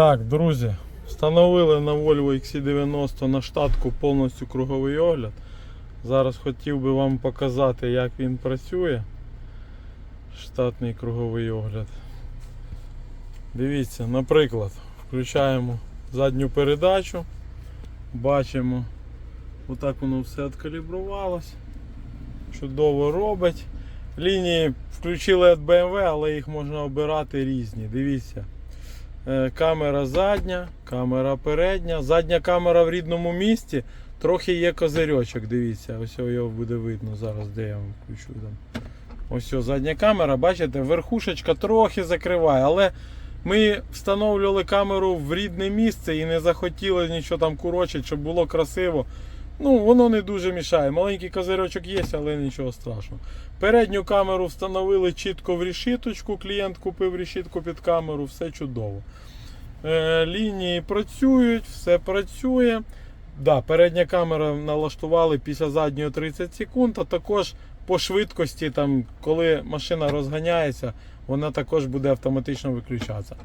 Так, друзі, встановили на Volvo XC90 на штатку повністю круговий огляд. Зараз хотів би вам показати, як він працює. Штатний круговий огляд. Дивіться, наприклад, включаємо задню передачу, бачимо, отак воно все відкалібрувалось. Чудово робить. Лінії включили від BMW, але їх можна обирати різні. Дивіться. Е, Камера задня, камера передня. Задня камера в рідному місці. Трохи є козирьочок, дивіться, ось його буде видно зараз, де я вам включу. Там. Ось задня камера, бачите, верхушечка трохи закриває, але ми встановлювали камеру в рідне місце і не захотіли нічого там курочити, щоб було красиво. Ну, воно не дуже мішає. Маленький козирьочок є, але нічого страшного. Передню камеру встановили чітко в решіточку. Клієнт купив решітку під камеру, все чудово. Е, лінії працюють, все працює. Да, передня камера налаштували після задньої 30 секунд, а також по швидкості, там, коли машина розганяється, вона також буде автоматично виключатися.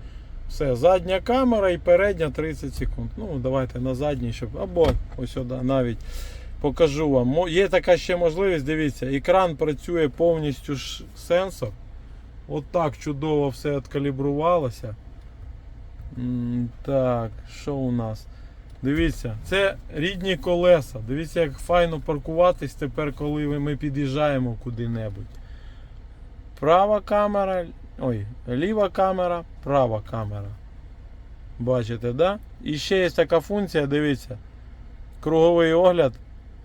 Все, задня камера і передня 30 секунд. Ну, давайте на задній, щоб. Або ось сюди навіть покажу вам. Є така ще можливість, дивіться, екран працює повністю сенсор. От так чудово все відкалібрувалося. Так, що у нас? Дивіться, це рідні колеса. Дивіться, як файно паркуватись тепер, коли ми під'їжджаємо куди-небудь. Права камера, ой, ліва камера, права камера. Бачите, да? І ще є така функція, дивіться. Круговий огляд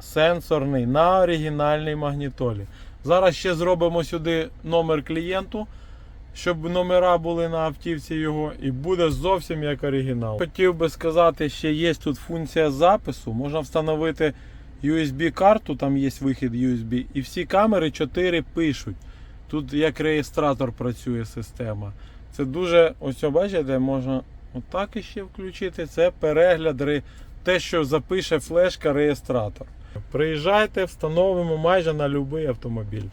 сенсорний на оригінальній магнітолі. Зараз ще зробимо сюди номер клієнту, щоб номера були на автівці його, і буде зовсім як оригінал. Хотів би сказати, ще є тут функція запису. Можна встановити USB-карту, там є вихід USB, і всі камери 4 пишуть. Тут як реєстратор працює система. Це дуже, ось бачите, можна отак іще включити. Це перегляд, те, що запише флешка реєстратор. Приїжджайте, встановимо майже на будь-який автомобіль.